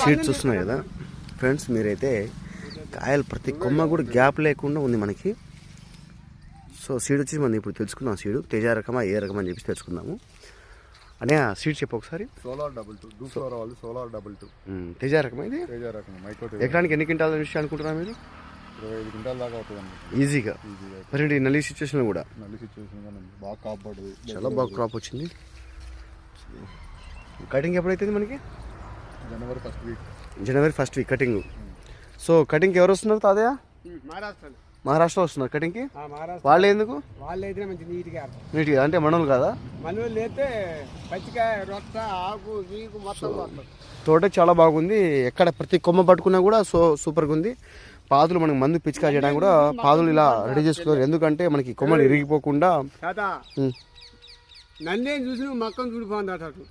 Seed చూస్తున్నాయి కదా. Friends మీరైతే కాయలు ప్రతి కొమ్మ కూడా గ్యాప్ లేకుండా ఉంది మనకి. సో సీడ్ వచ్చి మనం ఇప్పుడు తెలుసుకుందాం సీడు తేజ రకమా ఏ రకమా అని చెప్పి తెలుసుకుందాము. అనే సీడ్ చెప్పు ఒకసారి. సోలార్ డబుల్ టూ డూ ఫ్లోర్ వాళ్ళు సోలార్ డబుల్ టూ తేజ రకమా ఇది? తేజ రకం మైక్రో ఎకరానికి ఎన్ని క్వింటాల విషయం అనుకుంటున్నారు మీరు? ఇరవై ఐదు క్వింటాల దాకా అవుతుంది ఈజీగా. మరి ఈ నల్లి సిచ్యువేషన్ కూడా? నల్లి సిచ్యువేషన్ బాగా కాపాడు చాలా బాగా క్రాప్ వచ్చింది. కటింగ్ ఎప్పుడైతుంది మనకి? జనవరి ఫస్ట్ వీక్ జనవరి ఫస్ట్ వీక్ కటింగ్ సో కటింగ్కి ఎవరు వస్తున్నారు తాతయ్య? మహారాష్ట్ర మహారాష్ట్ర వస్తున్నారు కటింగ్కి మహారాష్ట్ర వాళ్ళు ఎందుకు? వాళ్ళు అయితే మంచి నీట్గా. నీట్గా అంటే మనోళ్ళు కాదా? మనోళ్ళు అయితే పచ్చికాయ రొట్ట ఆకు గీకు మొత్తం వస్తుంది తోట చాలా బాగుంది. ఎక్కడ ప్రతి కొమ్మ పట్టుకున్నా కూడా సో సూపర్గా ఉంది. పాదులు మనకి మందు పిచికా చేయడానికి కూడా పాదులు ఇలా రెడీ చేసుకోవాలి ఎందుకంటే మనకి కొమ్మలు ఇరిగిపోకుండా నన్నేం చూసి మొక్కను చూడిపోంది అటు.